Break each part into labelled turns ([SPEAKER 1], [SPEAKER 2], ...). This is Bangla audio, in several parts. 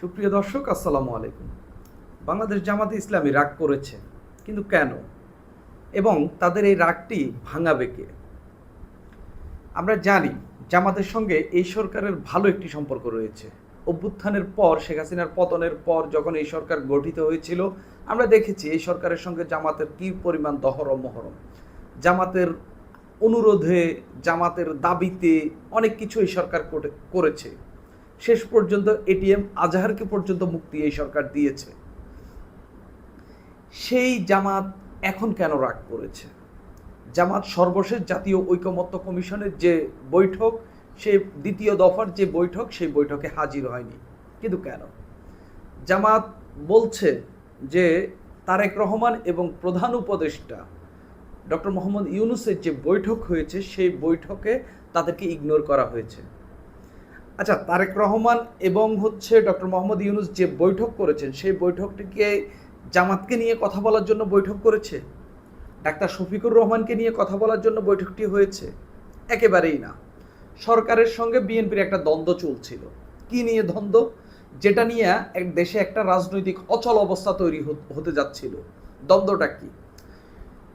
[SPEAKER 1] সুপ্রিয় দর্শক, আসসালামু আলাইকুম। বাংলাদেশ জামাতে ইসলামী রাগ করেছে, কিন্তু কেন? এবং তাদের এই রাগটি ভাঙাবে কে? আমরা জানি জামাতের সঙ্গে এই সরকারের ভালো একটি সম্পর্ক রয়েছে। অভ্যুত্থানের পর, শেখ হাসিনার পতনের পর যখন এই সরকার গঠিত হয়েছিল, আমরা দেখেছি এই সরকারের সঙ্গে জামাতের কী পরিমাণ দহরম মহরম। জামাতের অনুরোধে, জামাতের দাবিতে অনেক কিছু এই সরকার করে- করেছে। শেষ পর্যন্ত এটিএম আজহারকে পর্যন্ত মুক্তি এই সরকার দিয়েছে। সেই জামাত এখন কেন রাগ করেছে? জামাত সর্বশেষ জাতীয় ঐকমত্য কমিশনের যে বৈঠক, সে দ্বিতীয় দফার যে বৈঠক, সেই বৈঠকে হাজির হয়নি। কিন্তু কেন? জামাত বলছে যে তারেক রহমান এবং প্রধান উপদেষ্টা ডক্টর মোহাম্মদ ইউনুসের যে বৈঠক হয়েছে, সেই বৈঠকে তাদেরকে ইগনোর করা হয়েছে। আচ্ছা তারেক রহমান এবং হচ্ছে ডক্টর মোহাম্মদ ইউনুস যে বৈঠক করেছেন, সেই বৈঠকটিকে জামাতকে নিয়ে কথা বলার জন্য বৈঠক করেছে? ডাক্তার শফিকুর রহমানকে নিয়ে কথা বলার জন্য বৈঠকটি হয়েছে? একেবারেই না। সরকারের সঙ্গে বিএনপির একটা দ্বন্দ্ব চলছিল। কি নিয়ে দ্বন্দ্ব? যেটা নিয়ে এক দেশে একটা রাজনৈতিক অচল অবস্থা তৈরি হত- যাচ্ছিল। দ্বন্দ্বটা কি?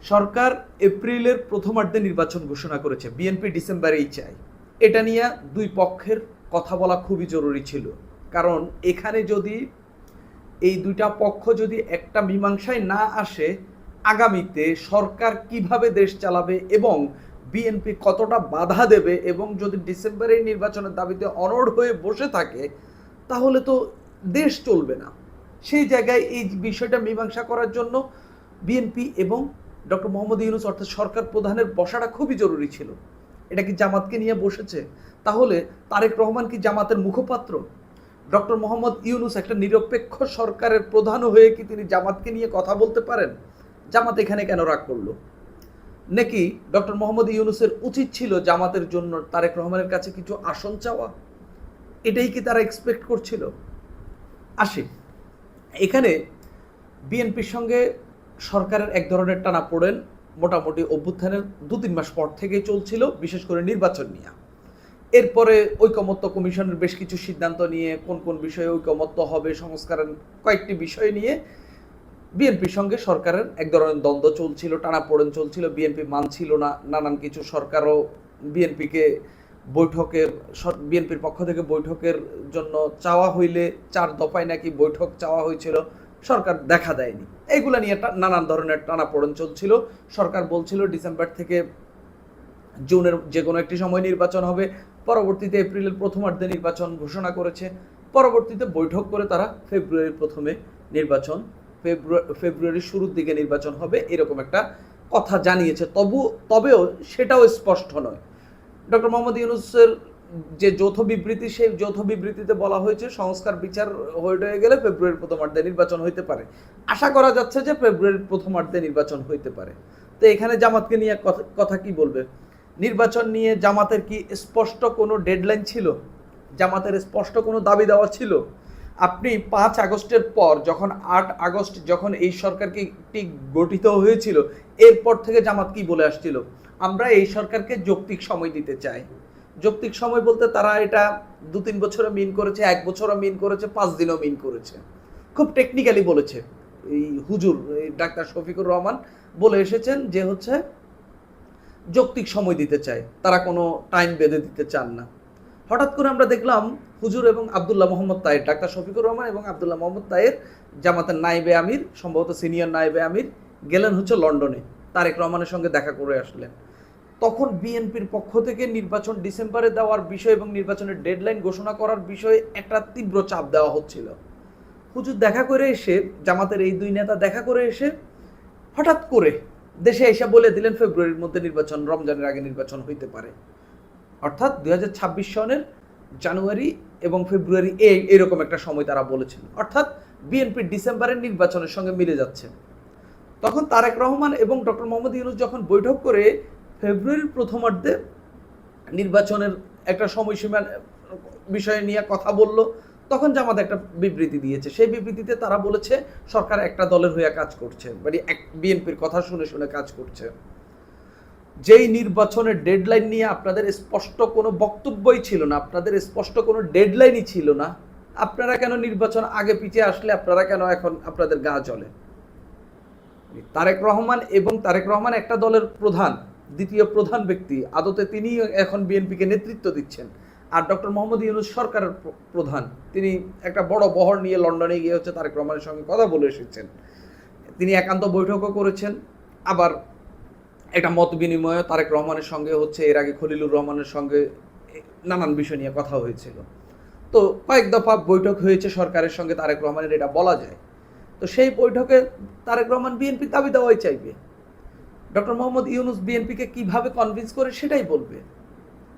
[SPEAKER 1] সরকার এপ্রিলের প্রথমার্ধে নির্বাচন ঘোষণা করেছে, বিএনপি ডিসেম্বরেই চায়। এটা নিয়ে দুই পক্ষের কথা বলা খুবই জরুরি ছিল। কারণ এখানে যদি এই দুইটা পক্ষ যদি একটা মীমাংসায় না আসে, আগামীতে সরকার কীভাবে দেশ চালাবে এবং বিএনপি কতটা বাধা দেবে এবং যদি ডিসেম্বরের নির্বাচনের দাবিতে অনড় হয়ে বসে থাকে, তাহলে তো দেশ চলবে না। সেই জায়গায় এই বিষয়টা মীমাংসা করার জন্য বিএনপি এবং ডক্টর মোহাম্মদ ইউনুস অর্থাৎ সরকার প্রধানের বসাটা খুবই জরুরি ছিল। এটা কি জামাতকে নিয়ে বসেছে? তাহলে তারেক রহমান কি জামাতের মুখপাত্র? ডক্টর মোহাম্মদ ইউনুস একটা নিরপেক্ষ সরকারের প্রধান হয়ে কি তিনি জামাতকে নিয়ে কথা বলতে পারেন? জামাত এখানে কেন রাগ করল? নাকি ডক্টর মোহাম্মদ ইউনুসের উচিত ছিল জামাতের জন্য তারেক রহমানের কাছে কিছু আসন চাওয়া? এটাই কি তারা এক্সপেক্ট করছিল? আসে। এখানে বিএনপির সঙ্গে সরকারের এক ধরনের টানা পড়েন। মোটামুটি অভ্যুত্থানের দু তিন মাস পর থেকেই চলছিল বিশেষ করে নির্বাচন নিয়ে। এরপরে ঐকমত্য কমিশনের বেশ কিছু সিদ্ধান্ত নিয়ে কোন কোন বিষয়ে ঐকমত্য হবে, সংস্কারের কয়েকটি বিষয় নিয়ে বিএনপির সঙ্গে সরকারের এক ধরনের দ্বন্দ্ব চলছিল, টানাপোড়েন চলছিল, বিএনপি মানছিল না, নানান কিছু সরকারও বিএনপিকে বৈঠকের বিএনপির পক্ষ থেকে বৈঠকের জন্য চাওয়া হইলে চার দফায় নাকি বৈঠক চাওয়া হয়েছিল। সরকার দেখা দেয়নি। এইগুলো নিয়ে টা- নানান ধরনের টানাপোড়েন চলছিল। সরকার বলছিল ডিসেম্বর থেকে জুনের যে কোনো একটি সময় নির্বাচন হবে। পরবর্তীতে এপ্রিলের প্রথমার্ধে নির্বাচন ঘোষণা করেছে। পরবর্তীতে বৈঠক করে তারা ফেব্রুয়ারির প্রথমে নির্বাচন ফেব্রুয়ারি ফেব্রুয়ারির শুরুর দিকে নির্বাচন হবে এরকম একটা কথা জানিয়েছে। তবু তবেও সেটাও স্পষ্ট নয়। ডক্টর মোহাম্মদ ইউনুসের যে যৌথ বিবৃতি, সেই যৌথ বিবৃতিতে বলা হয়েছে সংস্কার বিচার হয়ে গেলে ফেব্রুয়ারির প্রথমার্ধে নির্বাচন হইতে পারে। আশা করা যাচ্ছে যে ফেব্রুয়ারির প্রথমার্ধে নির্বাচন হইতে পারে। তো এখানে জামাতকে নিয়ে কথা- কি বলবে? নির্বাচন নিয়ে জামাতের কি স্পষ্ট কোনো ডেডলাইন ছিল? জামাতের স্পষ্ট কোনো দাবি দেওয়া ছিল? আপনি পাঁচ আগস্টের পর যখন আট আগস্ট যখন এই সরকারকে ঠিক গঠিত হয়েছিল, এরপর থেকে জামাত কি বলে আসছিল? আমরা এই সরকারকে যৌক্তিক সময় দিতে চাই। যৌক্তিক সময় বলতে তারা এটা দু তিন বছরে মিন করেছে, এক বছরও মিন করেছে, পাঁচ দিনও মিন করেছে। খুব টেকনিক্যালি বলেছে। এই হুজুর ডাক্তার শফিকুর রহমান বলে এসেছেন যে হচ্ছে, যৌক্তিক সময় দিতে চায়। তারা কোনো টাইম বেঁধে দিতে চান না। হঠাৎ করে আমরা দেখলাম হুজুর এবং আবদুল্লাহ মোহাম্মদ তায়ের, ডাক্তার শফিকুর রহমান এবং আবদুল্লাহ মোহাম্মদ তায়ের জামাতের নাইবে আমির, সম্ভবত সিনিয়র নাইবে আমির, গেলেন হচ্ছে লন্ডনে। তারেক রহমানের সঙ্গে দেখা করে আসলেন। তখন বিএনপির পক্ষ থেকে নির্বাচন ডিসেম্বরে দেওয়ার বিষয় এবং নির্বাচনের ডেডলাইন ঘোষণা করার বিষয়ে একটা তীব্র চাপ দেওয়া হচ্ছিল। হুজুর দেখা করে এসে, জামাতের এই দুই নেতা দেখা করে এসে হঠাৎ করে দেশে এসে বলে দিলেন, ফেব্রুয়ারির মধ্যে নির্বাচন, রমজানের আগে নির্বাচন হইতে পারে। অর্থাৎ দুই হাজার ছাব্বিশ সনের জানুয়ারি এবং ফেব্রুয়ারি এই এরকম একটা সময় তারা বলেছেন অর্থাৎ বিএনপি ডিসেম্বরের নির্বাচনের সঙ্গে মিলে যাচ্ছে। তখন তারেক রহমান এবং ডক্টর মোহাম্মদ ইউনুস যখন বৈঠক করে ফেব্রুয়ারির প্রথমার্ধে নির্বাচনের একটা সময়সীমা বিষয় নিয়ে কথা বলল, তখন জামাত একটা বিবৃতি দিয়েছে। সেই বিবৃতিতে তারা বলেছে, সরকার একটা দলের হয়ে কাজ করছে। মানে এক বিএনপির কথা শুনে শুনে কাজ করছে। যেই নির্বাচনের ডেডলাইন নিয়ে আপনাদের স্পষ্ট কোনো বক্তব্যই ছিল না, আপনাদের স্পষ্ট কোনো ডেডলাইনই ছিল না, আপনারা কেন নির্বাচন আগে পিছিয়ে আসলে, আপনারা কেন এখন আপনাদের গা জ্বলে? তারেক রহমান এবং তারেক রহমান একটা দলের প্রধান দ্বিতীয় প্রধান ব্যক্তি, আদতে তিনি এখন বিএনপিকে নেতৃত্ব দিচ্ছেন। আর ডক্টর মোহাম্মদ ইউনুস সরকারের প্রধান। তিনি একটা বড় বহর নিয়ে লন্ডনে গিয়ে হচ্ছে তারেক রহমানের সঙ্গে কথা বলে এসেছেন। তিনি একান্ত বৈঠকও করেছেন। আবার একটা মত বিনিময় তারেক রহমানের সঙ্গে হচ্ছে, এর আগে খলিলুর রহমানের সঙ্গে নানান বিষয় নিয়ে কথা হয়েছিল। তো কয়েক দফা বৈঠক হয়েছে সরকারের সঙ্গে তারেক রহমানের, এটা বলা যায়। তো সেই বৈঠকে তারেক রহমান বিএনপি দাবি দেওয়াই চাইবে। ডক্টর মোহাম্মদ ইউনুস বিএনপিকে কীভাবে কনভিন্স করে সেটাই বলবে।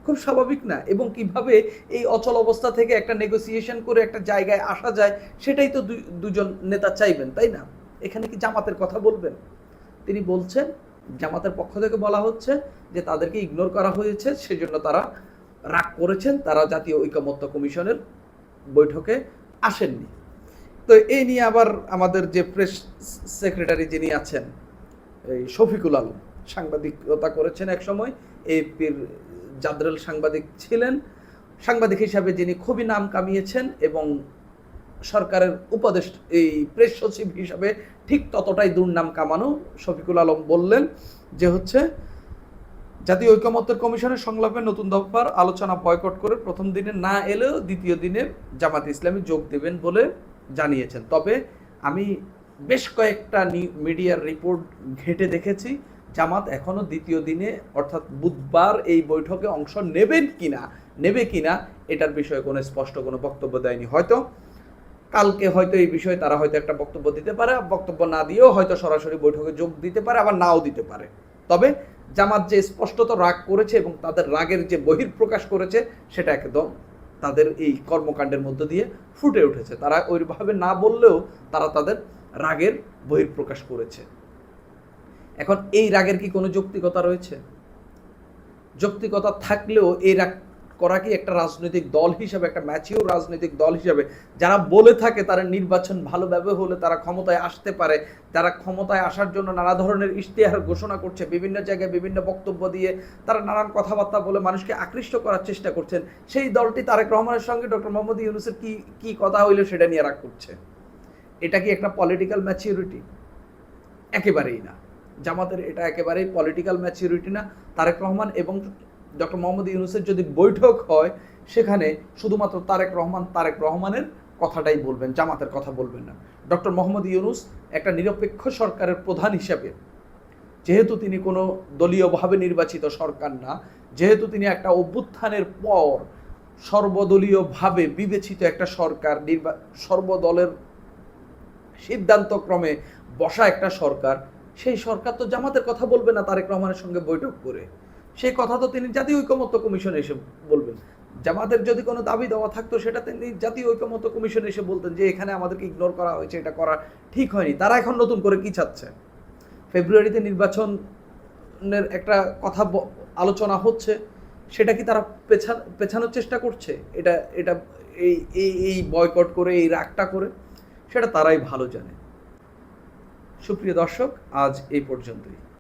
[SPEAKER 1] খুব স্বাভাবিক না? এবং কীভাবে এই অচল অবস্থা থেকে একটা নেগোসিয়েশন করে একটা জায়গায় আসা যায়, সেটাই তো দুজন নেতা চাইবেন, তাই না? এখানে কি জামাতের কথা বলবেন? তিনি বলছেন, জামাতের পক্ষ থেকে বলা হচ্ছে যে তাদেরকে ইগনোর করা হয়েছে, সেজন্য তারা রাগ করেছেন, তারা জাতীয় ঐকমত্য কমিশনের বৈঠকে আসেননি। তো এই নিয়ে আবার আমাদের যে প্রেস সেক্রেটারি যিনি আছেন এই শফিকুল আলম সাংবাদিকতা করেছেন এক সময় এপির জাদরেল সাংবাদিক ছিলেন। সাংবাদিক হিসাবে যিনি খুবই নাম কামিয়েছেন এবং সরকারের উপদেশ, এই প্রেস সচিব হিসাবে ঠিক ততটাই দুর্নাম কামানো শফিকুল আলম বললেন যে হচ্ছে, জাতীয় ঐকমত্য কমিশনের সংলাপে নতুন দফার আলোচনা বয়কট করে প্রথম দিনে না এলেও দ্বিতীয় দিনে জামাত ইসলামী যোগ দেবেন বলে জানিয়েছেন। তবে আমি বেশ কয়েকটা নি- মিডিয়ার রিপোর্ট ঘেটে দেখেছি। জামাত এখনও দ্বিতীয় দিনে, অর্থাৎ বুধবার এই বৈঠকে অংশ নেবেন কিনা, নেবে কিনা, এটার বিষয়ে কোনো স্পষ্ট কোনো বক্তব্য দেয়নি হয়তো। কালকে হয়তো এই বিষয়ে তারা হয়তো একটা বক্তব্য দিতে পারে, বক্তব্য না দিয়েও হয়তো সরাসরি বৈঠকে যোগ দিতে পারে, আবার নাও দিতে পারে। তবে জামাত যে স্পষ্টত রাগ করেছে এবং তাদের রাগের যে বহির্প্রকাশ করেছে, সেটা একদম তাদের এই কর্মকাণ্ডের মধ্য দিয়ে ফুটে উঠেছে। তারা ওইভাবে না বললেও তারা তাদের রাগের বহির্প্রকাশ করেছে। এখন এই রাগের কি কোনো যৌক্তিকতা রয়েছে? যৌক্তিকতা থাকলেও এই রাগ করা কি একটা রাজনৈতিক দল হিসাবে, একটা ম্যাচিওর রাজনৈতিক দল হিসাবে, যারা বলে থাকে তারা নির্বাচন ভালোভাবে হলে তারা ক্ষমতায় আসতে পারে যারা ক্ষমতায় আসার জন্য নানা ধরনের ইশতেহার ঘোষণা করছে, বিভিন্ন জায়গায় বিভিন্ন বক্তব্য দিয়ে তারা নানান কথাবার্তা বলে মানুষকে আকৃষ্ট করার চেষ্টা করছেন। সেই দলটি তারেক রহমানের সঙ্গে ডক্টর মোহাম্মদ ইউনুসের কি কি কথা হইল সেটা নিয়ে রাগ করছে। এটা কি একটা পলিটিক্যাল ম্যাচিউরিটি একেবারেই না। জামাতের এটা একেবারেই পলিটিক্যাল ম্যাচিউরিটি না। তারেক রহমান এবং ডক্টর মোহাম্মদ ইউনুসের যদি বৈঠক হয়, সেখানে শুধুমাত্র তারেক রহমান, তারেক রহমানের কথাটাই বলবেন, জামাতের কথা বলবেন না। ডক্টর মোহাম্মদ ইউনুস একটা নিরপেক্ষ সরকারের প্রধান হিসাবে। যেহেতু তিনি কোনো দলীয়ভাবে নির্বাচিত সরকার না, যেহেতু তিনি একটা অভ্যুত্থানের পর সর্বদলীয়ভাবে বিবেচিত একটা সরকার, নির্বা সর্বদলের সিদ্ধান্তক্রমে বসা একটা সরকার, সেই সরকার তো জামাতের কথা বলবে না, তারেক রহমানের সঙ্গে বৈঠক করে। সেই কথা তো তিনি জাতীয় ঐকমত্য কমিশনে এসে বলবেন। জামাতের যদি কোনো দাবি দেওয়া থাকতো, সেটা তিনি জাতীয় ঐকমত্য কমিশনে এসে বলতেন যে, এখানে আমাদেরকে ইগনোর করা হয়েছে, এটা করা ঠিক হয়নি। তারা এখন নতুন করে কি চাচ্ছে? ফেব্রুয়ারিতে নির্বাচনের একটা কথা আলোচনা হচ্ছে। সেটা কি তারা পেছা, পেছানোর চেষ্টা করছে? এটা এটা এই এই বয়কট করে, এই রাগটা করে? সেটা তারাই ভালো জানে। সুপ্রিয় দর্শক আজ এই পর্যন্তই।